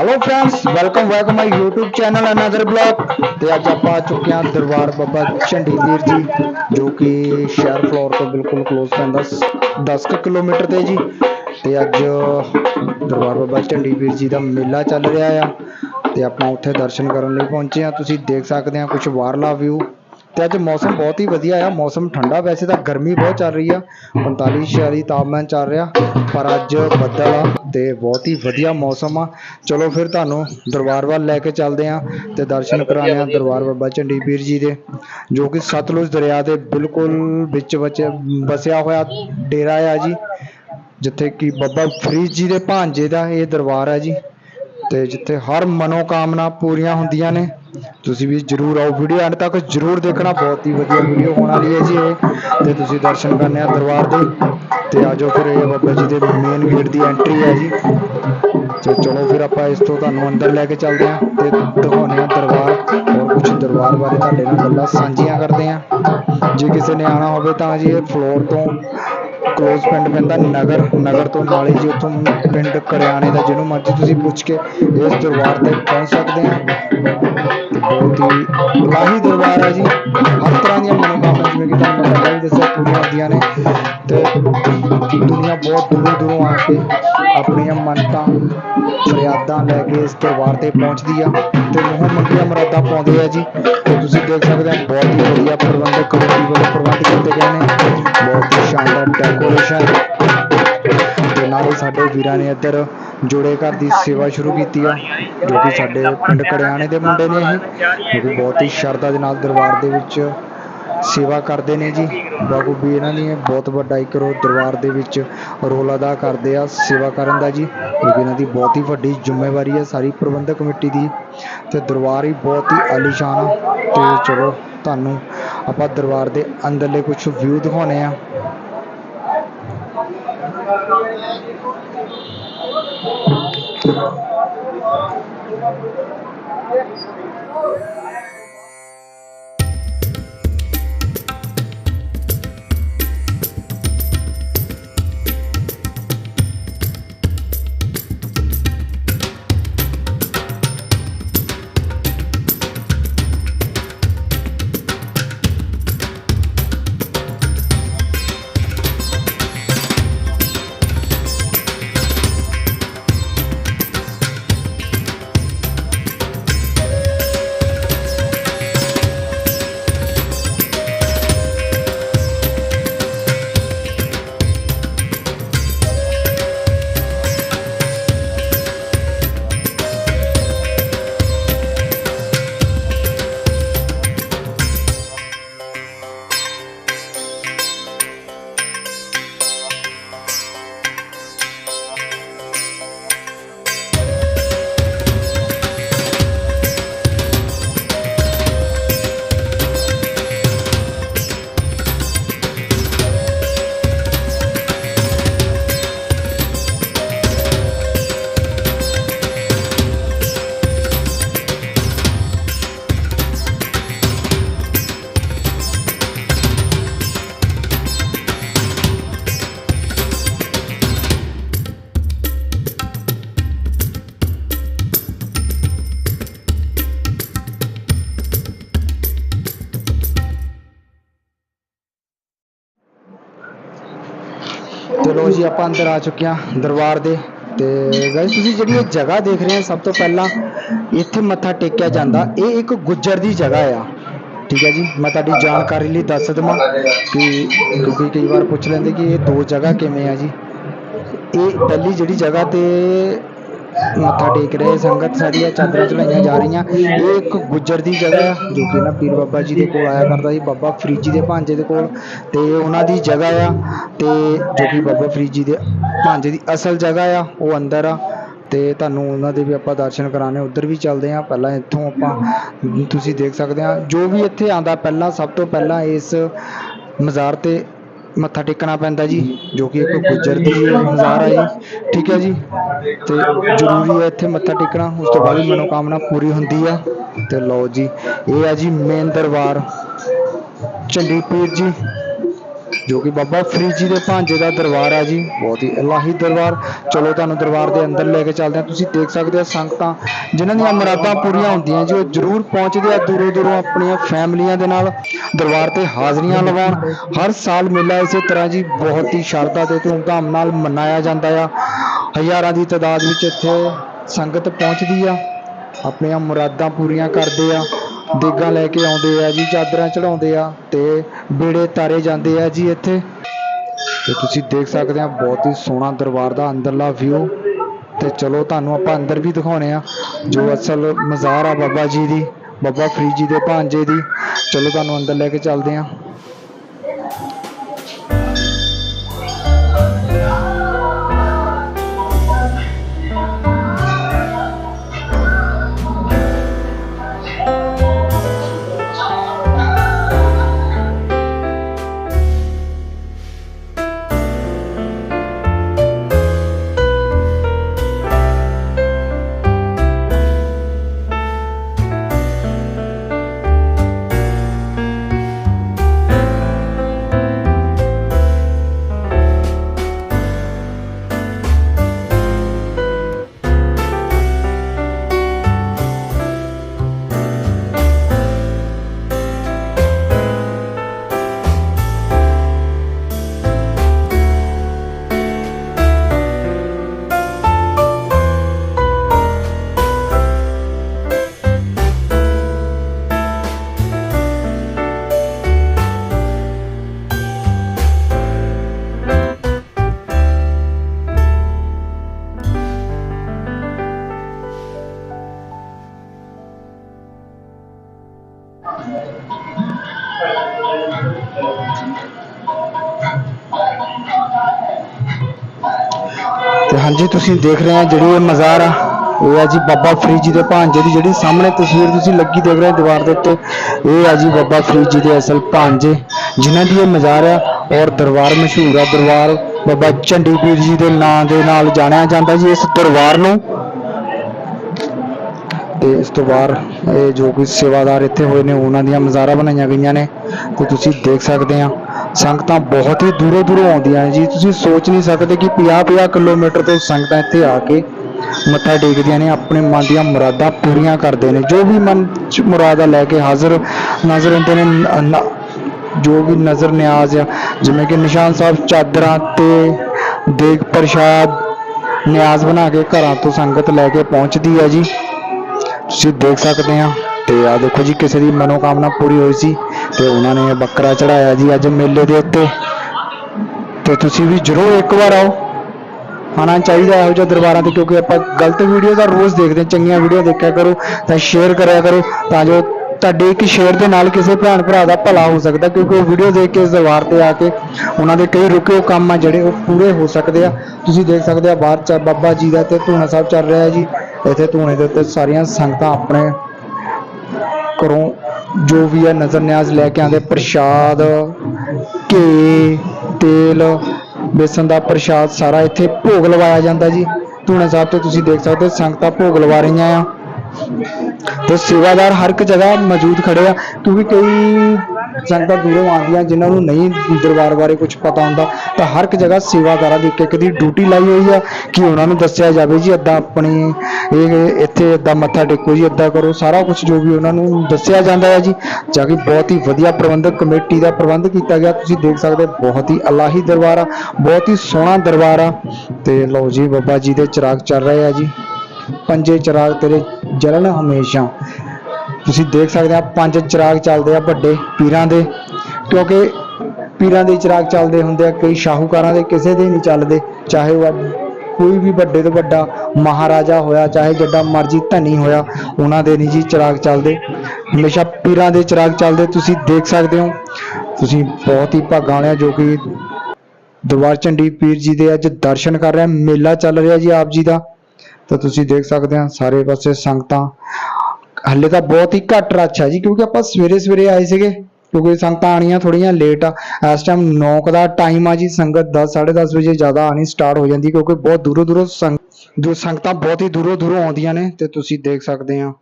Hello friends welcome back my YouTube channel another blog ਤੇ ਅੱਜ ਆਪਾਂ ਆ ਚੁੱਕੇ ਹਾਂ ਦਰਬਾਰ ਬਾਬਾ ਝੰਡੀ ਵੀਰ ਜੀ, ਜੋ ਕਿ ਸ਼ਹਿਰ ਫਲੋਰ ਤੋਂ ਬਿਲਕੁਲ ਕਲੋਜ਼ ਪੈਂਦਾ 10 ਕਿਲੋਮੀਟਰ ਤੇ ਜੀ। ਤੇ ਅੱਜ ਦਰਬਾਰ ਬਾਬਾ ਝੰਡੀ ਵੀਰ ਜੀ ਦਾ ਮੇਲਾ ਚੱਲ ਰਿਹਾ ਆ। ਤੇ ਆਪਾਂ ਉੱਥੇ ਦਰਸ਼ਨ ਕਰਨ ਲਈ ਪਹੁੰਚੇ ਆ ਤੁਸੀਂ ਦੇਖ ਸਕਦੇ ਆ ਕੁਝ ਬਾਹਰਲਾ ਵਿਊ ਤੇ ਅੱਜ ਮੌਸਮ ਬਹੁਤ ਹੀ ਵਧੀਆ ਆ। ਮੌਸਮ ਠੰਡਾ ਵੈਸੇ ਤਾਂ ਗਰਮੀ ਬਹੁਤ ਚੱਲ ਰਹੀ ਆ। 45 46 ਤਾਪਮਾਨ ਚੱਲ ਰਿਹਾ, ਪਰ ਅੱਜ ਬੱਦਲ ਆ ਤੇ ਬਹੁਤ ਹੀ ਵਧੀਆ ਮੌਸਮ ਆ। ਚਲੋ ਫਿਰ ਤੁਹਾਨੂੰ ਦਰਬਾਰ ਵੱਲ ਲੈ ਕੇ ਚੱਲਦੇ ਆ ਤੇ ਦਰਸ਼ਨ ਕਰਾਣੇ ਆ ਦਰਬਾਰ ਬਾਬਾ ਚੰਡੀ ਪੀਰ ਜੀ ਦੇ, ਜੋ ਕਿ ਸਤਲੁਜ ਦਰਿਆ ਦੇ ਬਿਲਕੁਲ ਵਿੱਚ ਵਿੱਚ ਵਸਿਆ ਹੋਇਆ ਡੇਰਾ ਆ ਜੀ, ਜਿੱਥੇ ਕਿ ਬਾਬਾ ਫਰੀਦ ਜੀ ਦੇ ਭਾਂਜੇ ਦਾ ਇਹ ਦਰਬਾਰ ਆ ਜੀ, ਤੇ ਜਿੱਥੇ ਹਰ ਮਨੋਕਾਮਨਾ ਪੂਰੀਆਂ ਹੁੰਦੀਆਂ ਨੇ। ਤੁਸੀਂ ਵੀ ਜਰੂਰ ਆਓ ਵੀਡੀਓ ਐਂਡ ਤੱਕ ਜਰੂਰ ਦੇਖਣਾ, ਬਹੁਤ ਹੀ ਵਧੀਆ ਵੀਡੀਓ ਹੋਣ ਵਾਲੀ ਹੈ ਜੀ ਇਹ। ਤੇ ਤੁਸੀਂ ਦਰਸ਼ਨ ਕਰਨੇ ਆ ਦਰਬਾਰ ਦੇ। ਤੇ ਆਜੋ ਫਿਰ ਇਹ ਬਾਬਾ ਜੀ ਦੇ ਮੇਨ ਗੇਟ ਦੀ ਐਂਟਰੀ ਹੈ ਜੀ। ਤੇ ਚਲੋ ਫਿਰ ਆਪਾਂ ਇਸ ਤੋਂ ਤੁਹਾਨੂੰ ਅੰਦਰ ਲੈ ਕੇ ਚੱਲਦੇ ਹਾਂ ਤੇ ਦਿਖਾਉਂਦੇ ਹਾਂ ਦਰਬਾਰ। ਹੋਰ ਕੁਝ ਦਰਬਾਰ ਬਾਰੇ ਤੁਹਾਡੇ ਨਾਲ ਗੱਲਾਂ ਸਾਂਝੀਆਂ ਕਰਦੇ ਹਾਂ ਜੇ ਕਿਸੇ ਨੇ ਆਣਾ ਹੋਵੇ ਤਾਂ ਜੀ ਇਹ ਫਲੋਰ ਤੋਂ ਕਲੋਜ਼ ਪਿੰਡ ਪੈਂਦਾ ਨਗਰ ਨਗਰ ਤੋਂ ਨਾਲੇ ਜੀ ਉੱਥੋਂ ਪਿੰਡ ਕਰਿਆਣੇ ਦਾ, ਜਿਹਨੂੰ ਮਰਜ਼ੀ ਤੁਸੀਂ ਪੁੱਛ ਕੇ ਇਸ ਦਰਬਾਰ ਤੇ ਪਹੁੰਚ ਸਕਦੇ ਆ। ਤੇ ਬਹੁਤ ਹੀ ਲਾਹੀ ਦਰਬਾਰ ਹੈ ਜੀ। ਹਰ ਤਰ੍ਹਾਂ ਦੀਆਂ ਮਨੋਕਾਮਨਾ ਜਿਵੇਂ ਕਿ ਤੁਹਾਨੂੰ ਮੈਂ ਪਹਿਲਾਂ ਵੀ ਦੱਸਿਆ, ਪੂਰੀਆਂ ਹੁੰਦੀਆਂ ਨੇ। ਤੇ ਦੁਨੀਆ ਬਹੁਤ ਦੂਰੋਂ ਦੂਰੋਂ ਆ ਕੇ ਆਪਣੀਆਂ ਮੰਨਤਾਂ ਫਰਿਆਦਾਂ ਲੈ ਕੇ ਇਸ ਦਰਬਾਰ ਤੇ ਪਹੁੰਚਦੀ ਆ ਤੇ ਮੂੰਹ ਮੰਗੀਆਂ ਮੁਰਾਦਾਂ ਪਾਉਂਦੇ ਆ ਜੀ। ਤੇ ਤੁਸੀਂ ਦੇਖ ਸਕਦੇ ਹੋ ਬਹੁਤ ਹੀ ਵਧੀਆ ਪ੍ਰਬੰਧਕ ਕਮੇਟੀ ਵੱਲੋਂ ਪ੍ਰਬੰਧ ਕੀਤੇ ਗਏ ਨੇ। ਬਹੁਤ ਹੀ ਸ਼ਾਨਦਾਰ ਡੈਕੋਰੇਸ਼ਨ ਤੇ ਨਾਲੇ ਸਾਡੇ ਵੀਰਾਂ ਨੇ ਇੱਧਰ ਜੋੜੇ ਘਰ ਦੀ ਸੇਵਾ ਸ਼ੁਰੂ ਕੀਤੀ ਆ, ਜੋ ਕਿ ਸਾਡੇ ਪਿੰਡ ਕੜਿਆਣੇ ਦੇ ਮੁੰਡੇ ਨੇ ਇਹ, ਜੋ ਕਿ ਬਹੁਤ ਹੀ ਸ਼ਰਧਾ ਦੇ ਨਾਲ ਦਰਬਾਰ ਦੇ ਵਿੱਚ ਸੇਵਾ ਕਰਦੇ ਨੇ ਜੀ। ਬਾਬੂ ਵੀ ਇਹਨਾਂ ਦੀ ਬਹੁਤ ਵੱਡਾ ਇੱਕ ਰੋ ਦਰਬਾਰ ਦੇ ਵਿੱਚ ਰੋਲ ਅਦਾ ਕਰਦੇ ਆ ਸੇਵਾ ਕਰਨ ਦਾ ਜੀ। ਕਿਉਂਕਿ ਇਹਨਾਂ ਦੀ ਬਹੁਤ ਹੀ ਵੱਡੀ ਜ਼ਿੰਮੇਵਾਰੀ ਹੈ ਸਾਰੀ ਪ੍ਰਬੰਧਕ ਕਮੇਟੀ ਦੀ। ਤੇ ਦਰਬਾਰ ਹੀ ਬਹੁਤ ਹੀ ਆਲੀਸ਼ਾਨ ਆ। ਤੇ ਚਲੋ ਤੁਹਾਨੂੰ ਆਪਾਂ ਦਰਬਾਰ ਦੇ ਅੰਦਰਲੇ ਕੁਝ ਵਿਊ ਦਿਖਾਉਣੇ ਆ। ਚਲੋ ਜੀ, ਆਪਾਂ ਅੰਦਰ ਆ ਚੁੱਕੇ ਹਾਂ ਦਰਬਾਰ ਦੇ ਤੇ ਗਾਇਸ ਤੁਸੀਂ ਜਿਹੜੀ ਇਹ ਜਗ੍ਹਾ ਦੇਖ ਰਹੇ ਹੋ, ਸਭ ਤੋਂ ਪਹਿਲਾਂ ਇੱਥੇ ਮੱਥਾ ਟੇਕਿਆ ਜਾਂਦਾ। ਇਹ ਇੱਕ ਗੁੱਜਰ ਦੀ ਜਗ੍ਹਾ ਆ। ਠੀਕ ਹੈ ਜੀ, ਮੈਂ ਤੁਹਾਡੀ ਜਾਣਕਾਰੀ ਲਈ ਦੱਸ ਦਵਾਂ ਕਿ ਕਿਉਂਕਿ ਕਈ ਵਾਰ ਪੁੱਛ ਲੈਂਦੇ ਕਿ ਇਹ ਦੋ ਜਗ੍ਹਾ ਕਿਵੇਂ ਆ ਜੀ। ਇਹ ਪਹਿਲੀ ਜਿਹੜੀ ਜਗ੍ਹਾ ਤੇ ਮੱਥਾ ਟੇਕ ਰਹੇ, ਸੰਗਤ ਸਾਡੀਆਂ ਚਾਦਰਾਂ ਚੜਾਈਆਂ ਜਾ ਰਹੀਆਂ। ਇਹ ਇੱਕ ਗੁੱਜਰ ਦੀ ਜਗ੍ਹਾ ਆ ਜੋ ਕਿ ਨਾ ਪੀਰ ਬਾਬਾ ਜੀ ਦੇ ਕੋਲ ਆਇਆ ਕਰਦਾ ਸੀ, ਬਾਬਾ ਫਰੀਦ ਜੀ ਦੇ ਭਾਂਜੇ ਦੇ ਕੋਲ। ਤੇ ਉਹਨਾਂ ਦੀ ਜਗ੍ਹਾ ਆ, ਤੇ ਜੋ ਕਿ ਬਾਬਾ ਫਰੀਦ ਜੀ ਦੇ ਭਾਂਜੇ ਦੀ ਅਸਲ ਜਗ੍ਹਾ ਆ, ਉਹ ਅੰਦਰ ਆ। ਤੇ ਤੁਹਾਨੂੰ ਉਹਨਾਂ ਦੇ ਵੀ ਆਪਾਂ ਦਰਸ਼ਨ ਕਰਾਣੇ ਉੱਧਰ ਵੀ ਚੱਲਦੇ ਆ ਪਹਿਲਾਂ ਇੱਥੋਂ ਆਪਾਂ, ਤੁਸੀਂ ਦੇਖ ਸਕਦੇ ਆ ਜੋ ਵੀ ਇੱਥੇ ਆਂਦਾ ਪਹਿਲਾਂ, ਸਭ ਤੋਂ ਪਹਿਲਾਂ ਇਸ ਮਜ਼ਾਰ ਤੇ ਮੱਥਾ ਟੇਕਣਾ ਪੈਂਦਾ ਜੀ, ਜੋ ਕਿ ਇੱਕ ਗੁੱਜਰ ਦੀ ਮਜ਼ਾਰ ਹੈ ਜੀ। ਠੀਕ ਹੈ ਜੀ? ਤੇ ਜ਼ਰੂਰੀ ਹੈ ਇੱਥੇ ਮੱਥਾ ਟੇਕਣਾ, ਉਸ ਤੋਂ ਬਾਅਦ ਮਨੋਕਾਮਨਾ ਪੂਰੀ ਹੁੰਦੀ ਆ। ਤੇ ਲਓ ਜੀ, ਇਹ ਆ ਜੀ ਮੇਨ ਦਰਬਾਰ ਚੰਡੀਪੀਰ ਜੀ, ਜੋ ਕਿ ਬਾਬਾ ਫਰੀਦ ਜੀ ਦੇ ਭਾਂਜੇ ਦਾ ਦਰਬਾਰ ਆ ਜੀ। ਬਹੁਤ ਹੀ ਇਲਾਹੀ ਦਰਬਾਰ। ਚਲੋ ਤੁਹਾਨੂੰ ਦਰਬਾਰ ਦੇ ਅੰਦਰ ਲੈ ਕੇ ਚੱਲਦੇ ਹਾਂ। ਤੁਸੀਂ ਦੇਖ ਸਕਦੇ ਹੋ ਸੰਗਤਾਂ, ਜਿਨ੍ਹਾਂ ਦੀਆਂ ਮੁਰਾਦਾਂ ਪੂਰੀਆਂ ਹੁੰਦੀਆਂ ਜੀ, ਉਹ ਜ਼ਰੂਰ ਪਹੁੰਚਦੇ ਆ ਦੂਰੋਂ ਦੂਰੋਂ ਆਪਣੀਆਂ ਫੈਮਲੀਆਂ ਦੇ ਨਾਲ। ਦਰਬਾਰ ਤੇ ਹਾਜ਼ਰੀਆਂ ਲਵਾਉਣ। ਹਰ ਸਾਲ ਮੇਲਾ ਇਸੇ ਤਰ੍ਹਾਂ ਜੀ, ਬਹੁਤ ਹੀ ਸ਼ਰਧਾ ਤੇ ਧੂਮਧਾਮ ਨਾਲ ਮਨਾਇਆ ਜਾਂਦਾ ਆ। ਹਜ਼ਾਰਾਂ ਦੀ ਤਾਦਾਦ ਵਿੱਚ ਇੱਥੇ ਸੰਗਤ ਪਹੁੰਚਦੀ ਆ। ਆਪਣੀਆਂ ਮੁਰਾਦਾਂ ਪੂਰੀਆਂ ਕਰਦੇ ਆ। ਦੇਗਾਂ ਲੈ ਕੇ ਆਉਂਦੇ ਆ ਜੀ, ਚਾਦਰਾਂ ਚੜਾਉਂਦੇ ਆ ਤੇ ਬੇੜੇ ਤਾਰੇ ਜਾਂਦੇ ਆ ਜੀ ਇੱਥੇ। ਤੇ ਤੁਸੀਂ ਦੇਖ ਸਕਦੇ ਆ, ਬਹੁਤ ਹੀ ਸੋਹਣਾ ਦਰਬਾਰ ਦਾ ਅੰਦਰਲਾ ਵਿਊ ਤੇ ਚਲੋ ਤੁਹਾਨੂੰ ਆਪਾਂ ਅੰਦਰ ਵੀ ਦਿਖਾਉਣੇ ਆ। ਜੋ ਅਸਲ ਮਜ਼ਾਰ ਆ ਬਾਬਾ ਜੀ ਦੀ, ਬਾਬਾ ਫਰੀਦ ਜੀ ਦੇ ਭਾਂਜੇ ਦੀ। ਚਲੋ ਤੁਹਾਨੂੰ ਅੰਦਰ ਲੈ ਕੇ ਚੱਲਦੇ ਆ। ਤੁਸੀਂ ਦੇਖ ਰਹੇ ਆ ਜਿਹੜੀ ਇਹ ਮਜ਼ਾਰ ਆ ਇਹ ਆ ਜੀ ਬਾਬਾ ਫਰੀਦ ਜੀ ਦੇ ਭਾਂਜੇ ਦੀ ਜਿਹੜੀ ਸਾਹਮਣੇ ਤਸਵੀਰ ਤੁਸੀਂ ਲੱਗੀ ਦੇਖ ਰਹੇ ਹੋ ਦੀਵਾਰ ਦੇ ਉੱਤੇ, ਇਹ ਆ ਜੀ ਬਾਬਾ ਫਰੀਦ ਜੀ ਦੇ ਅਸਲ ਭਾਂਜੇ ਜਿਨ੍ਹਾਂ ਦੀ ਇਹ ਮਜ਼ਾਰ ਆ ਔਰ ਦਰਬਾਰ ਮਸ਼ਹੂਰ ਆ। ਦਰਬਾਰ ਬਾਬਾ ਝੰਡੀ ਪੀਰ ਜੀ ਦੇ ਨਾਂ ਦੇ ਨਾਲ ਜਾਣਿਆ ਜਾਂਦਾ ਜੀ ਇਸ ਦਰਬਾਰ ਨੂੰ। ਤੇ ਇਸ ਤੋਂ ਬਾਅਦ ਇਹ ਜੋ ਕੋਈ ਸੇਵਾਦਾਰ ਇੱਥੇ ਹੋਏ ਨੇ, ਉਹਨਾਂ ਦੀਆਂ ਮਜ਼ਾਰਾਂ ਬਣਾਈਆਂ ਗਈਆਂ ਨੇ, ਤੇ ਤੁਸੀਂ ਦੇਖ ਸਕਦੇ ਆ। ਸੰਗਤਾਂ ਬਹੁਤ ਹੀ ਦੂਰੋਂ ਦੂਰੋਂ ਆਉਂਦੀਆਂ ਨੇ ਜੀ। ਤੁਸੀਂ ਸੋਚ ਨਹੀਂ ਸਕਦੇ ਕਿ 50-50 ਕਿਲੋਮੀਟਰ ਤੋਂ ਸੰਗਤਾਂ ਇੱਥੇ ਆ ਕੇ ਮੱਥਾ ਟੇਕਦੀਆਂ ਨੇ, ਆਪਣੇ ਮਨ ਦੀਆਂ ਮੁਰਾਦਾਂ ਪੂਰੀਆਂ ਕਰਦੇ ਨੇ। ਜੋ ਵੀ ਮਨ ਚ ਮੁਰਾਦਾਂ ਲੈ ਕੇ ਹਾਜ਼ਰ ਨਾਜ਼ਰ ਹੁੰਦੇ ਨੇ ਜੋ ਵੀ ਨਜ਼ਰ ਨਿਆਜ਼ ਆ, ਜਿਵੇਂ ਕਿ ਨਿਸ਼ਾਨ ਸਾਹਿਬ ਚਾਦਰਾਂ ਤੇ ਦੇਗ ਪ੍ਰਸ਼ਾਦ ਨਿਆਜ਼ ਬਣਾ ਕੇ ਘਰਾਂ ਤੋਂ ਸੰਗਤ ਲੈ ਕੇ ਪਹੁੰਚਦੀ ਹੈ ਜੀ। ਤੁਸੀਂ ਦੇਖ ਸਕਦੇ ਆ ਤੇ ਆ ਦੇਖੋ ਜੀ, ਕਿਸੇ ਦੀ ਮਨੋਕਾਮਨਾ ਪੂਰੀ ਹੋਈ ਸੀ। ਤੇ ਉਹਨਾਂ ਨੇ ਬੱਕਰਾ ਚੜਾਇਆ ਜੀ ਅੱਜ ਮੇਲੇ ਦੇ ਉੱਤੇ। ਤੇ ਤੁਸੀਂ ਵੀ ਜ਼ਰੂਰ ਇੱਕ ਵਾਰ ਆਓ। ਆਉਣਾ ਚਾਹੀਦਾ ਇਹੋ ਜਿਹੇ ਦਰਬਾਰਾਂ ਤੇ, ਕਿਉਂਕਿ ਆਪਾਂ ਗਲਤ ਵੀਡੀਓ ਤਾਂ ਰੋਜ਼ ਦੇਖਦੇ ਹਾਂ, ਚੰਗੀਆਂ ਵੀਡੀਓ ਦੇਖਿਆ ਕਰੋ, ਤਾਂ ਸ਼ੇਅਰ ਕਰਿਆ ਕਰੋ, ਤਾਂ ਜੋ ਤੁਹਾਡੇ ਇੱਕ ਸ਼ੇਅਰ ਦੇ ਨਾਲ ਕਿਸੇ ਭੈਣ ਭਰਾ ਦਾ ਭਲਾ ਹੋ ਸਕਦਾ, ਕਿਉਂਕਿ ਉਹ ਵੀਡੀਓ ਦੇਖ ਕੇ ਇਸ ਦਰਬਾਰ ਤੇ ਆ ਕੇ ਉਹਨਾਂ ਦੇ ਕਈ ਰੁਕੇ ਹੋਏ ਕੰਮ ਆ ਜਿਹੜੇ ਉਹ ਪੂਰੇ ਹੋ ਸਕਦੇ ਆ। ਤੁਸੀਂ ਦੇਖ ਸਕਦੇ ਆ ਬਾਹਰ ਚ ਬਾਬਾ ਜੀ ਦਾ ਤੇ ਧੂਣਾ ਸਾਹਿਬ ਚੱਲ ਰਿਹਾ ਜੀ। ਇੱਥੇ ਧੂਣੇ ਦੇ ਉੱਤੇ ਸਾਰੀਆਂ ਸੰਗਤਾਂ ਆਪਣੇ ਘਰੋਂ ਜੋ ਵੀ ਆ ਨਜ਼ਰ ਨਿਆਜ਼ ਲੈ ਕੇ ਆਉਂਦੇ, ਪ੍ਰਸ਼ਾਦ ਘੇ ਤੇਲ, ਬੇਸਨ ਦਾ ਪ੍ਰਸ਼ਾਦ ਸਾਰਾ ਇੱਥੇ ਭੋਗ ਲਵਾਇਆ ਜਾਂਦਾ ਜੀ। ਧੂਣਾ ਸਾਹਿਬ ਤੋਂ ਤੁਸੀਂ ਦੇਖ ਸਕਦੇ ਹੋ, ਸੰਗਤਾਂ ਭੋਗ ਲਵਾ ਰਹੀਆਂ ਆ। ਤੇ ਸੇਵਾਦਾਰ ਹਰ ਇੱਕ ਜਗ੍ਹਾ ਮੌਜੂਦ ਖੜੇ ਆ। ਕਿਉਂਕਿ ਕਈ ਸੰਗਤਾਂ ਦੂਰੋਂ ਆਉਂਦੀਆਂ ਜਿਨ੍ਹਾਂ ਨੂੰ ਨਹੀਂ ਦਰਬਾਰ ਬਾਰੇ ਕੁਝ ਪਤਾ ਹੁੰਦਾ ਤਾਂ ਹਰ ਇੱਕ ਜਗ੍ਹਾ ਸੇਵਾਦਾਰਾਂ ਦੀ ਇੱਕ ਇੱਕ ਦੀ ਡਿਊਟੀ ਲਾਈ ਹੋਈ ਆ ਕਿ ਉਹਨਾਂ ਨੂੰ ਦੱਸਿਆ ਜਾਵੇ ਜੀ ਏਦਾਂ ਆਪਣੀ ਇਹ ਇੱਥੇ ਏਦਾਂ ਮੱਥਾ ਟੇਕੋ ਜੀ ਏਦਾਂ ਕਰੋ ਸਾਰਾ ਕੁਝ ਜੋ ਵੀ ਉਹਨਾਂ ਨੂੰ ਦੱਸਿਆ ਜਾਂਦਾ ਹੈ ਜੀ। ਜਾ ਕੇ ਬਹੁਤ ਹੀ ਵਧੀਆ ਪ੍ਰਬੰਧਕ ਕਮੇਟੀ ਦਾ ਪ੍ਰਬੰਧ ਕੀਤਾ ਗਿਆ। ਤੁਸੀਂ ਦੇਖ ਸਕਦੇ ਹੋ, ਬਹੁਤ ਹੀ ਅਲਾਹੀ ਦਰਬਾਰ ਆ ਬਹੁਤ ਹੀ ਸੋਹਣਾ ਦਰਬਾਰ ਆ। ਤੇ ਲਓ ਜੀ ਬਾਬਾ ਜੀ ਦੇ ਚਿਰਾਗ ਚੱਲ ਰਹੇ ਆ ਜੀ। ਪੰਜੇ ਚਿਰਾਗ ਤੇਰੇ ਜਲਣ ਹਮੇਸ਼ਾ। ਤੁਸੀਂ ਦੇਖ ਸਕਦੇ ਆ, ਪੰਜ ਚਿਰਾਗ ਚੱਲਦੇ ਆ ਵੱਡੇ ਪੀਰਾਂ ਦੇ, ਕਿਉਂਕਿ ਪੀਰਾਂ ਦੇ ਚਿਰਾਗ ਚੱਲਦੇ ਹੁੰਦੇ ਆ, ਕਈ ਸ਼ਾਹੂਕਾਰਾਂ ਦੇ, ਕਿਸੇ ਦੇ ਨਹੀਂ ਚੱਲਦੇ, ਚਾਹੇ ਉਹ ਕੋਈ ਵੀ ਵੱਡੇ ਤੋਂ ਵੱਡਾ ਮਹਾਰਾਜਾ ਹੋਇਆ, ਚਾਹੇ ਜਿੱਡਾ ਮਰਜ਼ੀ ਧਨੀ ਹੋਇਆ, ਉਹਨਾਂ ਦੇ ਨਹੀਂ ਜੀ ਚਿਰਾਗ ਚੱਲਦੇ। ਹਮੇਸ਼ਾ ਪੀਰਾਂ ਦੇ ਚਿਰਾਗ ਚੱਲਦੇ, ਤੁਸੀਂ ਦੇਖ ਸਕਦੇ ਹੋ। ਤੁਸੀਂ ਬਹੁਤ ਹੀ ਭਾਗਾਂ ਵਾਲੇ ਜੋ ਕਿ ਦਰਬਾਰ ਚੰਡੀ ਪੀਰ ਜੀ ਦੇ ਅੱਜ ਦਰਸ਼ਨ ਕਰ ਰਹੇ ਮੇਲਾ ਚੱਲ ਰਿਹਾ ਜੀ ਆਪ ਜੀ ਦਾ। ਤਾਂ ਤੁਸੀਂ ਦੇਖ ਸਕਦੇ ਆ, ਸਾਰੇ ਪਾਸੇ ਸੰਗਤਾਂ ਹੱਲੇ ਤਾਂ ਬਹੁਤ ਹੀ ਘੱਟ ਰੱਛ ਹੈ ਜੀ, ਕਿਉਂਕਿ ਆਪਾਂ ਸਵੇਰੇ ਸਵੇਰੇ ਆਏ ਸੀਗੇ, ਕਿਉਂਕਿ ਸੰਗਤਾਂ ਆਣੀਆਂ ਥੋੜੀਆਂ ਲੇਟ ਆ। ਇਸ ਟਾਈਮ 9 ਦਾ ਟਾਈਮ ਆ ਜੀ, ਸੰਗਤ 10 10:30 ਵਜੇ ਜ਼ਿਆਦਾ ਆਣੀ ਸਟਾਰਟ ਹੋ ਜਾਂਦੀ, ਕਿਉਂਕਿ ਬਹੁਤ ਦੂਰੋਂ ਦੂਰੋਂ ਸੰਗ ਜੋ ਸੰਗਤਾਂ ਬਹੁਤ ਹੀ ਦੂਰੋਂ ਦੂਰੋਂ ਆਉਂਦੀਆਂ ਨੇ, ਤੇ ਤੁਸੀਂ ਦੇਖ ਸਕਦੇ ਆ।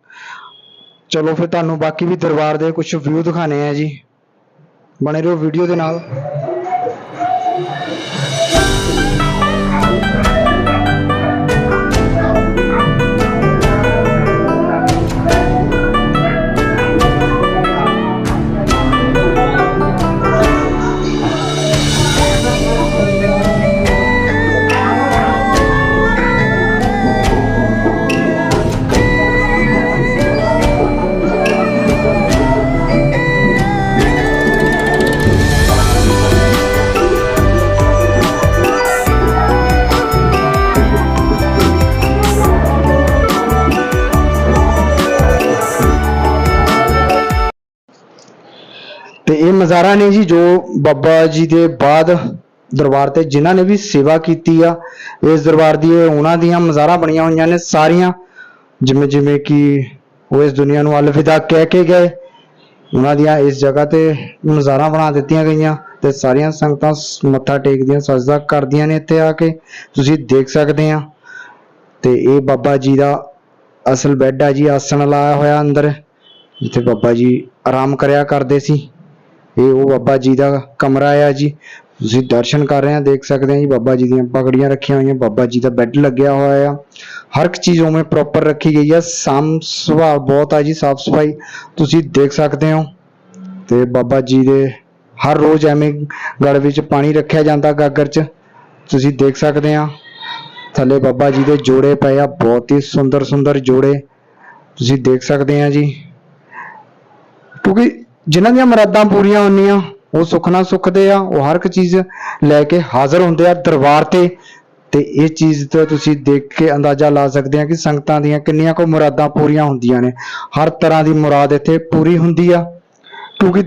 ਚਲੋ ਫਿਰ ਤੁਹਾਨੂੰ ਬਾਕੀ ਵੀ ਦਰਬਾਰ ਦੇ ਕੁਝ ਵਿਊ ਦਿਖਾਣੇ ਆ ਜੀ। ਬਣੇ ਰਹੋ ਵੀਡੀਓ ਦੇ ਨਾਲ। ਮਜ਼ਾਰਾਂ ਨੇ ਜੀ ਜੋ ਬਾਬਾ ਜੀ ਦੇ ਬਾਅਦ ਦਰਬਾਰ ਤੇ ਜਿਨ੍ਹਾਂ ਨੇ ਵੀ ਸੇਵਾ ਕੀਤੀ ਆ, ਇਸ ਦਰਬਾਰ ਦੀ ਉਹਨਾਂ ਦੀਆਂ ਮਜ਼ਾਰਾਂ ਬਣੀਆਂ ਹੋਈਆਂ ਨੇ ਸਾਰੀਆਂ। ਜਿਵੇਂ ਜਿਵੇਂ ਕਿ ਉਹ ਇਸ ਦੁਨੀਆ ਨੂੰ ਅਲਵਿਦਾ ਕਹਿ ਕੇ ਗਏ। ਉਹਨਾਂ ਦੀਆਂ ਇਸ ਜਗ੍ਹਾ ਤੇ ਮਜ਼ਾਰਾਂ ਬਣਾ ਦਿੱਤੀਆਂ ਗਈਆਂ ਤੇ ਸਾਰੀਆਂ ਸੰਗਤਾਂ ਮੱਥਾ ਟੇਕਦੀਆਂ, ਸਜਦਾ ਕਰਦੀਆਂ ਨੇ ਇੱਥੇ ਆ ਕੇ। ਤੁਸੀਂ ਦੇਖ ਸਕਦੇ ਆ। ਤੇ ਇਹ ਬਾਬਾ ਜੀ ਦਾ ਅਸਲ ਬੈੱਡ ਆ ਜੀ, ਆਸਣ ਲਾਇਆ ਹੋਇਆ ਅੰਦਰ, ਜਿੱਥੇ ਬਾਬਾ ਜੀ ਆਰਾਮ ਕਰਿਆ ਕਰਦੇ ਸੀ। ਇਹ ਉਹ ਬਾਬਾ ਜੀ ਦਾ ਕਮਰਾ ਆ ਜੀ। ਤੁਸੀਂ ਦਰਸ਼ਨ ਕਰ ਰਹੇ ਆ, ਦੇਖ ਸਕਦੇ ਆ ਜੀ, ਬਾਬਾ ਜੀ ਦੀਆਂ ਪਗੜੀਆਂ ਰੱਖੀਆਂ ਹੋਈਆਂ, ਬਾਬਾ ਜੀ ਦਾ ਬੈੱਡ ਲੱਗਿਆ ਹੋਇਆ ਆ। ਹਰ ਇੱਕ ਚੀਜ਼ ਉਵੇਂ ਪ੍ਰੋਪਰ ਰੱਖੀ ਗਈ ਆ, ਸਾਮ ਸੁਭਾਅ ਬਹੁਤ ਆ ਜੀ, ਸਾਫ਼ ਸਫ਼ਾਈ। ਤੁਸੀਂ ਦੇਖ ਸਕਦੇ ਹੋ ਤੇ ਬਾਬਾ ਜੀ ਦੇ ਹਰ ਰੋਜ਼ ਐਵੇਂ ਗੜ ਵਿੱਚ ਪਾਣੀ ਰੱਖਿਆ ਜਾਂਦਾ ਗਾਗਰ 'ਚ। ਤੁਸੀਂ ਦੇਖ ਸਕਦੇ ਆ, ਥੱਲੇ ਬਾਬਾ ਜੀ ਦੇ ਜੋੜੇ ਪਏ ਆ, ਬਹੁਤ ਹੀ ਸੁੰਦਰ ਸੁੰਦਰ ਜੋੜੇ। ਤੁਸੀਂ ਦੇਖ ਸਕਦੇ ਆ ਜੀ, ਕਿਉਂਕਿ ਜਿਨ੍ਹਾਂ ਦੀਆਂ ਮੁਰਾਦਾਂ ਪੂਰੀਆਂ ਹੁੰਦੀਆਂ, ਉਹ ਸੁੱਖ ਨਾਲ ਸੁੱਖਦੇ ਆ, ਉਹ ਹਰ ਇੱਕ ਚੀਜ਼ ਲੈ ਕੇ ਹਾਜ਼ਰ ਹੁੰਦੇ ਆ ਦਰਬਾਰ ਤੇ। ਤੇ ਇਹ ਚੀਜ਼ ਤੋਂ ਤੁਸੀਂ ਦੇਖ ਕੇ ਅੰਦਾਜ਼ਾ ਲਾ ਸਕਦੇ ਆ ਕਿ ਸੰਗਤਾਂ ਦੀਆਂ ਕਿੰਨੀਆਂ ਕੋ ਮੁਰਾਦਾਂ ਪੂਰੀਆਂ ਹੁੰਦੀਆਂ ਨੇ। ਹਰ ਤਰ੍ਹਾਂ ਦੀ ਮੁਰਾਦ ਇੱਥੇ ਪੂਰੀ ਹੁੰਦੀ ਆ। ਕਿਉਂਕਿ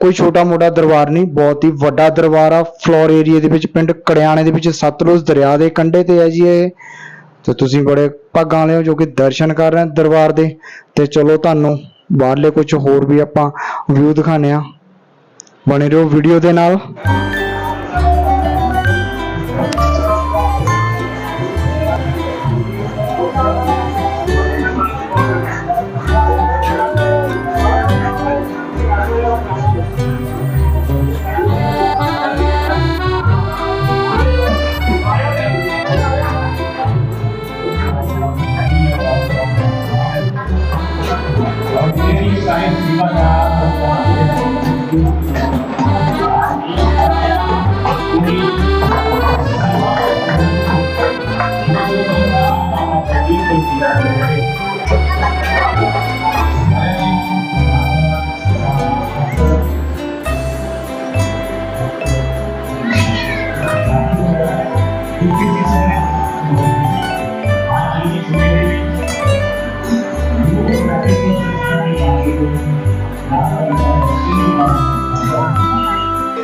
ਕੋਈ ਛੋਟਾ ਮੋਟਾ ਦਰਬਾਰ ਨਹੀਂ, ਬਹੁਤ ਹੀ ਵੱਡਾ ਦਰਬਾਰ ਆ। ਫਲੋਰ ਏਰੀਆ ਦੇ ਵਿੱਚ, ਪਿੰਡ ਕੜਿਆਣੇ ਦੇ ਵਿੱਚ, ਸਤਲੁਜ ਦਰਿਆ ਦੇ ਕੰਢੇ ਤੇ ਹੈ ਜੀ ਇਹ। ਤੇ ਤੁਸੀਂ ਬੜੇ ਭਾਗਾਂ ਵਾਲੇ ਹੋ ਜੋ ਕਿ ਦਰਸ਼ਨ ਕਰ ਰਹੇ ਹੋ ਦਰਬਾਰ ਦੇ। ਤੇ ਚਲੋ ਤੁਹਾਨੂੰ ਬਾਹਰਲੇ ਕੁਝ ਹੋਰ ਵੀ ਆਪਾਂ ਵਿਊ ਦਿਖਾਣੇ ਆ ਬਣੇ ਰਹੋ ਵੀਡੀਓ ਦੇ ਨਾਲ।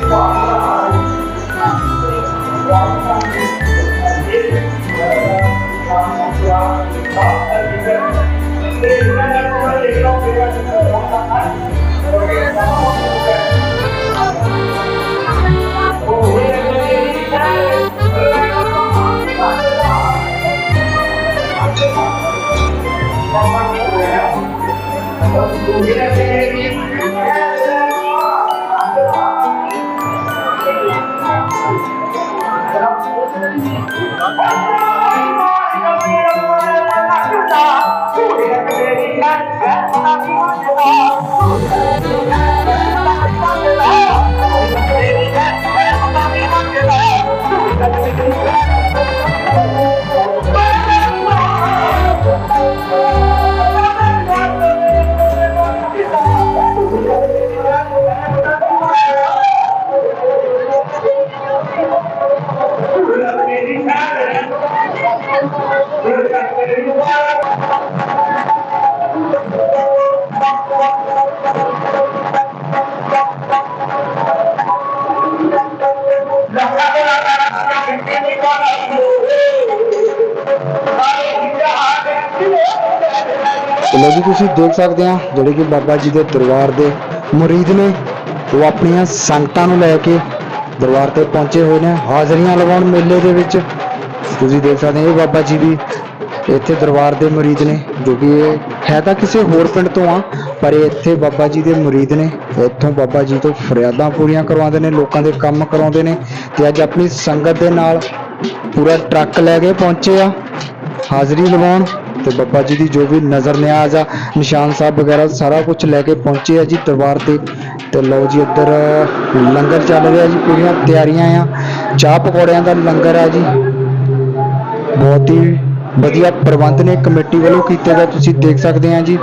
Wow. ਚਲੋ ਜੀ ਤੁਸੀਂ ਦੇਖ ਸਕਦੇ ਆ, ਜਿਹੜੇ ਕਿ ਬਾਬਾ ਜੀ ਦੇ ਦਰਬਾਰ ਦੇ ਮੁਰੀਦ ਨੇ, ਉਹ ਆਪਣੀਆਂ ਸੰਗਤਾਂ ਨੂੰ ਲੈ ਕੇ ਦਰਬਾਰ ਤੇ ਪਹੁੰਚੇ ਹੋਏ ਨੇ, ਹਾਜ਼ਰੀਆਂ ਲਗਾਉਣ ਮੇਲੇ ਦੇ ਵਿੱਚ। ਤੁਸੀਂ ਦੇਖ ਸਕਦੇ ਹੋ ਬਾਬਾ ਜੀ ਵੀ ਇੱਥੇ ਦਰਬਾਰ ਦੇ ਮੁਰੀਦ ਨੇ, ਜੋ ਕਿ ਇਹ ਹੈ ਤਾਂ ਕਿਸੇ ਹੋਰ ਪਿੰਡ ਤੋਂ ਆ, ਪਰ ਇਹ ਇੱਥੇ ਬਾਬਾ ਜੀ ਦੇ ਮੁਰੀਦ ਨੇ। ਇੱਥੋਂ ਬਾਬਾ ਜੀ ਤੋਂ ਫਰਿਆਦਾਂ ਪੂਰੀਆਂ ਕਰਵਾਉਂਦੇ ਨੇ, ਲੋਕਾਂ ਦੇ ਕੰਮ ਕਰਾਉਂਦੇ ਨੇ ਤੇ ਅੱਜ ਆਪਣੀ ਸੰਗਤ ਦੇ ਨਾਲ ਪੂਰਾ ਟਰੱਕ ਲੈ ਕੇ ਪਹੁੰਚੇ ਆ, ਹਾਜ਼ਰੀ ਲਵਾਉਣ। ਤੇ ਬਾਬਾ ਜੀ ਦੀ ਜੋ ਵੀ ਨਜ਼ਰ ਨਿਆਜ਼ ਆ, ਨਿਸ਼ਾਨ ਸਾਹਿਬ ਵਗੈਰਾ ਸਾਰਾ ਕੁਝ ਲੈ ਕੇ ਪਹੁੰਚੇ ਆ ਜੀ ਦਰਬਾਰ ਤੇ। ਤੇ ਲਓ ਜੀ ਇੱਧਰ, ਲੰਗਰ ਚੱਲ ਰਿਹਾ ਜੀ, ਪੂਰੀਆਂ ਤਿਆਰੀਆਂ ਆ। ਚਾਹ ਪਕੌੜਿਆਂ ਦਾ ਲੰਗਰ ਆ ਜੀ। ਬਹੁਤ ਹੀ ਵਧੀਆ ਪ੍ਰਬੰਧ ਨੇ, ਕਮੇਟੀ ਵੱਲੋਂ ਕੀਤੇ ਗਏ, ਤੁਸੀਂ ਦੇਖ ਸਕਦੇ ਆ ਜੀ।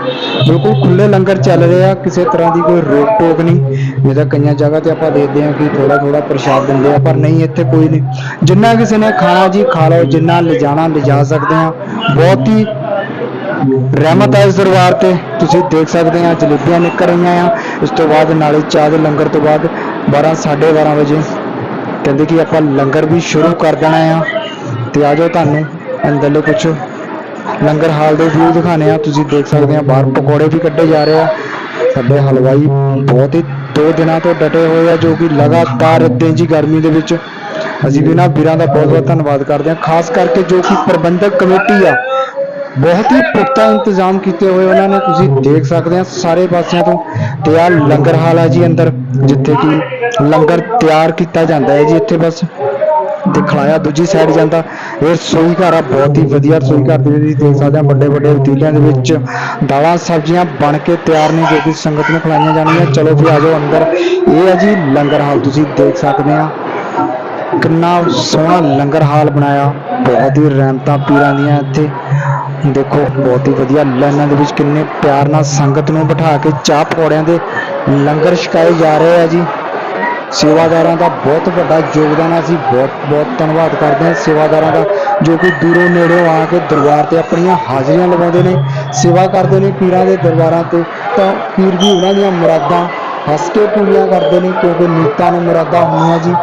ਬਿਲਕੁਲ ਖੁੱਲੇ ਲੰਗਰ ਚੱਲ ਰਿਹਾ ਕਿਸੇ ਤਰ੍ਹਾਂ ਦੀ ਕੋਈ ਰੋਕ ਟੋਕ ਨਹੀਂ। ਜਿਹਦਾ ਕਈਆਂ ਜਗ੍ਹਾ ਤੇ ਆਪਾਂ ਦੇਖਦੇ ਆ ਕਿ ਥੋੜਾ ਥੋੜਾ ਪ੍ਰਸ਼ਾਦ ਦਿੰਦੇ ਆ, ਪਰ ਨਹੀਂ, ਇੱਥੇ ਕੋਈ ਨਹੀਂ। ਜਿੰਨਾ ਕਿਸੇ ਨੇ ਖਾਣਾ ਜੀ, ਖਾ ਲਓ, ਜਿੰਨਾ ਲਿਜਾਣਾ, ਲਿਜਾ ਸਕਦੇ ਆ। ਬਹੁਤ ਹੀ ਰਹਿਮਤ ਹੈ ਇਸ ਦਰਬਾਰ ਤੇ। ਤੁਸੀਂ ਦੇਖ ਸਕਦੇ ਆ, ਜਲੇਬੀਆਂ ਨਿਕਲ ਰਹੀਆਂ ਆ। ਇਸ ਤੋਂ ਬਾਅਦ ਨਾਲੇ ਚਾਹ ਦੇ ਲੰਗਰ ਤੋਂ ਬਾਅਦ 12 12:30 ਵਜੇ ਕਹਿੰਦੇ ਕਿ ਆਪਾਂ ਲੰਗਰ ਵੀ ਸ਼ੁਰੂ ਕਰ ਦੇਣਾ ਆ। ਤੇ ਆ ਜਾਓ ਤੁਹਾਨੂੰ ਅੰਦਰਲੇ ਕੁਝ ਲੰਗਰ ਹਾਲ ਦੇ ਵਿਊ ਦਿਖਾਣੇ ਆ। ਤੁਸੀਂ ਦੇਖ ਸਕਦੇ ਆ, ਬਾਹਰ ਪਕੌੜੇ ਵੀ ਕੱਢੇ ਜਾ ਰਹੇ ਆ। ਸਾਡੇ ਹਲਵਾਈ ਬਹੁਤ ਹੀ ਦੋ ਦਿਨਾਂ ਤੋਂ ਡਟੇ ਹੋਏ ਆ, ਜੋ ਕਿ ਲਗਾਤਾਰ ਇੱਦਾਂ ਜੀ ਗਰਮੀ ਦੇ ਵਿੱਚ ਅਸੀਂ ਵੀ ਨਾ ਵੀਰਾਂ ਦਾ ਬਹੁਤ ਬਹੁਤ ਧੰਨਵਾਦ ਕਰਦੇ ਹਾਂ ਖਾਸ ਕਰਕੇ ਜੋ ਕਿ ਪ੍ਰਬੰਧਕ ਕਮੇਟੀ ਆ ਬਹੁਤ ਹੀ ਪੁਖਤਾ ਇੰਤਜ਼ਾਮ ਕੀਤੇ ਹੋਏ ਉਹਨਾਂ ਨੇ, ਤੁਸੀਂ ਦੇਖ ਸਕਦੇ ਆ ਸਾਰੇ ਪਾਸਿਆਂ ਤੋਂ ਤੇ ਆ ਲੰਗਰ ਹਾਲ ਆ ਜੀ ਅੰਦਰ, ਜਿੱਥੇ ਕਿ ਲੰਗਰ ਤਿਆਰ ਕੀਤਾ ਜਾਂਦਾ ਹੈ ਜੀ, ਇੱਥੇ ਬਸ ਤੇ ਖਲਾਇਆ ਦੂਜੀ ਸਾਈਡ ਜਾਂਦਾ, ਇਹ ਰਸੋਈ ਘਰ ਆ, ਬਹੁਤ ਹੀ ਵਧੀਆ ਰਸੋਈ ਘਰ ਦੇ ਵਿੱਚ ਦੇਖ ਸਕਦੇ ਆ ਵੱਡੇ ਵੱਡੇ ਪਤੀਲਿਆਂ ਦੇ ਵਿੱਚ ਦਾਲਾਂ, ਸਬਜ਼ੀਆਂ ਬਣ ਕੇ ਤਿਆਰ ਨੇ, ਜੋ ਕਿ ਸੰਗਤ ਨੂੰ ਖਿਲਾਈਆਂ ਜਾਣਗੀਆਂ, ਚਲੋ ਫਿਰ ਆ ਜਾਓ ਅੰਦਰ, ਇਹ ਹੈ ਜੀ ਲੰਗਰ ਹਾਲ, ਤੁਸੀਂ ਦੇਖ ਸਕਦੇ ਆ ਕਿੰਨਾ ਸੋਹਣਾ ਲੰਗਰ ਹਾਲ ਬਣਾਇਆ, ਬਹੁਤ ਹੀ ਰਹਿਮਤਾਂ ਪੀਰਾਂ ਦੀਆਂ ਇੱਥੇ। ਦੇਖੋ, ਬਹੁਤ ਹੀ ਵਧੀਆ ਲਾਈਨਾਂ ਦੇ ਵਿੱਚ ਕਿੰਨੇ ਪਿਆਰ ਨਾਲ ਸੰਗਤ ਨੂੰ ਬਿਠਾ ਕੇ ਚਾਹ ਪਕੌੜਿਆਂ ਦੇ ਲੰਗਰ ਛਕਾਏ ਜਾ ਰਹੇ ਆ ਜੀ। ਸੇਵਾਦਾਰਾਂ ਦਾ ਬਹੁਤ ਵੱਡਾ ਯੋਗਦਾਨ ਹੈ ਅਸੀਂ ਬਹੁਤ ਬਹੁਤ ਧੰਨਵਾਦ ਕਰਦੇ ਹਾਂ ਸੇਵਾਦਾਰਾਂ ਦਾ, ਜੋ ਕਿ ਦੂਰੋਂ ਨੇੜੋਂ ਆ ਕੇ ਦਰਬਾਰ ਤੇ ਆਪਣੀਆਂ ਹਾਜ਼ਰੀਆਂ ਲਗਾਉਂਦੇ ਨੇ। ਸੇਵਾ ਕਰਦੇ ਨੇ ਪੀਰਾਂ ਦੇ ਦਰਬਾਰਾਂ ਤੇ। ਤਾਂ ਪੀਰ ਵੀ ਉਹਨਾਂ ਦੀਆਂ ਮੁਰਾਦਾਂ ਹੱਸ ਕੇ ਪੂਰੀਆਂ ਕਰਦੇ ਨੇ, ਕਿਉਂਕਿ ਨੀਤਾਂ ਨੂੰ ਮੁਰਾਦਾਂ ਹੋਈਆਂ ਜੀ।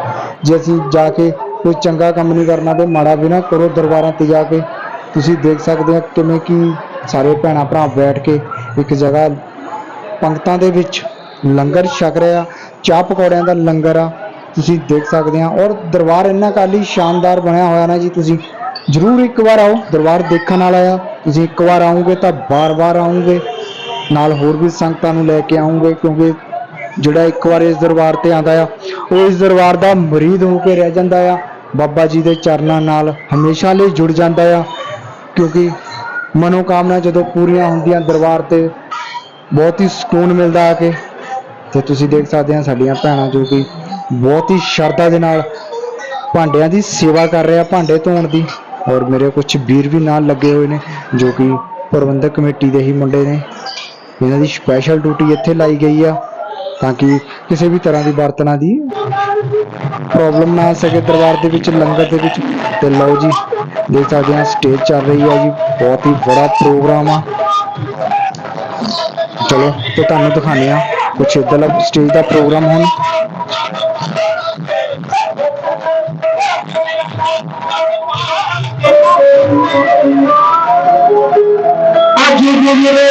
ਜੇ ਅਸੀਂ ਜਾ ਕੇ ਕੋਈ ਚੰਗਾ ਕੰਮ ਨਹੀਂ ਕਰਨਾ, ਤੇ ਮਾੜਾ ਵੀ ਨਾ ਕਰੋ ਦਰਬਾਰਾਂ ਤੇ ਜਾ ਕੇ। ਤੁਸੀਂ ਦੇਖ ਸਕਦੇ ਹੋ ਕਿਵੇਂ ਕਿ ਸਾਰੇ ਭੈਣਾਂ ਭਰਾ ਬੈਠ ਕੇ ਇੱਕ ਜਗ੍ਹਾ ਪੰਕਤਾਂ ਦੇ ਵਿੱਚ ਲੰਗਰ ਛਕ ਰਿਹਾ ਚਾਹ ਪਕੌੜਿਆਂ ਦਾ ਲੰਗਰ ਆ, ਤੁਸੀਂ ਦੇਖ ਸਕਦੇ ਆ। ਔਰ ਦਰਬਾਰ ਇੰਨਾ ਕਾਲੀ ਸ਼ਾਨਦਾਰ ਬਣਿਆ ਹੋਇਆ ਨਾ ਜੀ, ਤੁਸੀਂ ਜਰੂਰ ਇੱਕ ਵਾਰ ਆਓ, ਦਰਬਾਰ ਦੇਖਣ ਵਾਲਾ ਆ। ਤੁਸੀਂ ਇੱਕ ਵਾਰ ਆਓਗੇ ਤਾਂ ਬਾਰ-ਬਾਰ ਆਓਗੇ, ਨਾਲ ਹੋਰ ਵੀ ਸੰਗਤਾਂ ਨੂੰ ਲੈ ਕੇ ਆਓਗੇ, ਕਿਉਂਕਿ ਜਿਹੜਾ ਇੱਕ ਵਾਰ ਇਸ ਦਰਬਾਰ ਤੇ ਆਂਦਾ ਆ, ਉਹ ਇਸ ਦਰਬਾਰ ਦਾ ਮਰੀਦ ਹੋ ਕੇ ਰਹਿ ਜਾਂਦਾ ਆ। ਬਾਬਾ ਜੀ ਦੇ ਚਰਨਾਂ ਨਾਲ ਹਮੇਸ਼ਾ ਲਈ ਜੁੜ ਜਾਂਦਾ ਆ। ਕਿਉਂਕਿ ਮਨੋਕਾਮਨਾ ਜਦੋਂ ਪੂਰੀਆਂ ਹੁੰਦੀਆਂ ਦਰਬਾਰ ਤੇ, ਬਹੁਤ ਹੀ ਸਕੂਨ ਮਿਲਦਾ ਆ ਕੇ। ਤੇ ਤੁਸੀਂ ਦੇਖ ਸਕਦੇ ਆ ਸਾਡੀਆਂ ਭੈਣਾਂ ਜੋ ਕਿ ਬਹੁਤ ਹੀ ਸ਼ਰਧਾ ਦੇ ਨਾਲ ਭਾਂਡਿਆਂ ਦੀ ਸੇਵਾ ਕਰ ਰਿਹਾ ਭਾਂਡੇ ਧੋਣ ਦੀ। ਔਰ ਮੇਰੇ ਕੁਝ ਵੀਰ ਵੀ ਨਾਲ ਲੱਗੇ ਹੋਏ ਨੇ, ਜੋ ਕਿ ਪ੍ਰਬੰਧਕ ਕਮੇਟੀ ਦੇ ਹੀ ਮੁੰਡੇ ਨੇ। ਇਹਨਾਂ ਦੀ ਸਪੈਸ਼ਲ ਡਿਊਟੀ ਇੱਥੇ ਲਾਈ ਗਈ ਆ, ਤਾਂ ਕਿ ਕਿਸੇ ਵੀ ਤਰ੍ਹਾਂ ਦੀ ਬਰਤਨਾਂ ਦੀ ਪ੍ਰੋਬਲਮ ਨਾ ਆ ਸਕੇ ਦਰਬਾਰ ਦੇ ਵਿੱਚ, ਲੰਗਰ ਦੇ ਵਿੱਚ। ਤੇ ਲਓ ਜੀ ਦੇਖ ਸਕਦੇ ਆ ਸਟੇਜ ਚੱਲ ਰਹੀ ਆ ਜੀ, ਬਹੁਤ ਹੀ ਬੜਾ ਪ੍ਰੋਗਰਾਮ ਆ। ਚਲੋ, ਤੇ ਤੁਹਾਨੂੰ ਦਿਖਾਉਂਦੇ ਆ ਕੁਛ ਇਦਾਂ ਸਟੇਜ ਦਾ ਪ੍ਰੋਗਰਾਮ ਹੁਣ। ਅੱਜ ਗੁਜ਼ਰੇ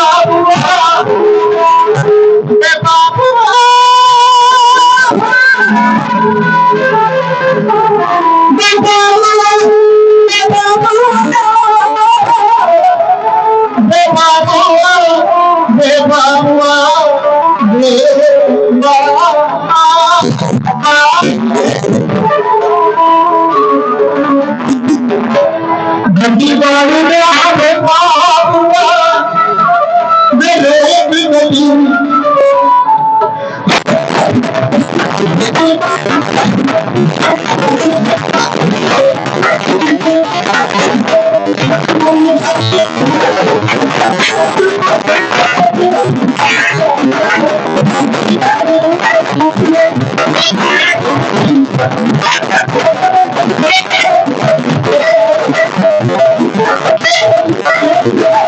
ਗੱਡੀ ਵਾਲੀ ਨੇ ਆਵੇ ਪਾਪੂਆ ਮੇਰੇ ਵੀ ਨਬੀ Thank you. Thank you.